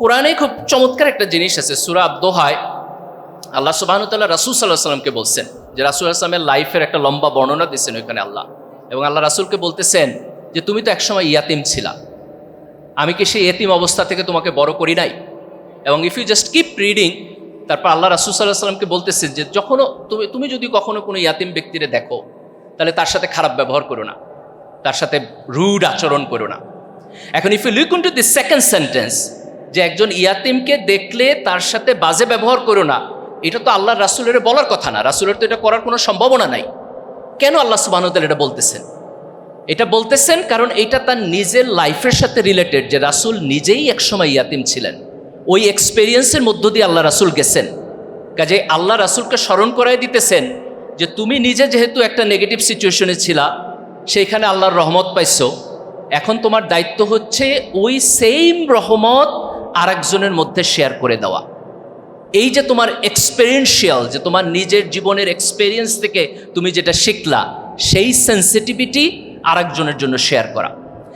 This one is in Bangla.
কোরআনে খুব চমৎকার একটা জিনিস আছে, সুরা দোহায় আল্লাহ সুবাহতাল্লাহ রাসুল সাল্লাহ সাল্লামকে বলছেন যে রাসুল আসলামের লাইফের একটা লম্বা বর্ণনা দিচ্ছেন ওইখানে আল্লাহ। এবং আল্লাহ রাসুলকে বলতেছেন যে, তুমি তো একসময় ইয়াতিম ছিলা। আমি কি সেই এতিম অবস্থা থেকে তোমাকে বড় করি নাই? এবং if you just keep reading তারপর আল্লাহ রাসুল সাল্লাহ সাল্লামকে বলতেছেন যে, যখনও তুমি তুমি যদি কখনো কোনো ইয়াতিম ব্যক্তিরে দেখো, তাহলে তার সাথে খারাপ ব্যবহার করো না। তার সাথে রুড আচরণ করো না। এখন if you look to the second sentence যে একজন ইয়াতিমকে দেখলে তার সাথে বাজে ব্যবহার করো না। এটা তো আল্লাহ রাসুলের বলার কথা না। রাসুলের তো এটা করার কোনো সম্ভাবনা নাই। কেন আল্লাহ সুবাহতাল এটা বলতেছেন? এটা বলতেছেন কারণ এটা তার নিজের লাইফের সাথে রিলেটেড যে রাসুল নিজেই একসময় ইয়াতিম ছিলেন। ওই এক্সপেরিয়েন্সের মধ্য দিয়ে আল্লাহ রাসুল গেছেন। কাজে আল্লাহ রাসুলকে স্মরণ করাই দিতেছেন যে তুমি নিজে যেহেতু একটা নেগেটিভ সিচুয়েশনে ছিলা সেইখানে আল্লাহর রহমত পাইছো। এখন তোমার দায়িত্ব হচ্ছে ওই সেম রহমত আরেকজনের মধ্যে শেয়ার করে দেওয়া। এই যে তোমার এক্সপেরিয়েন্সিয়াল যে তোমার নিজের জীবনের এক্সপেরিয়েন্স থেকে তুমি যেটা শিখলা, সেই সেন্সিটিভিটি আরেকজনের জন্য শেয়ার করা।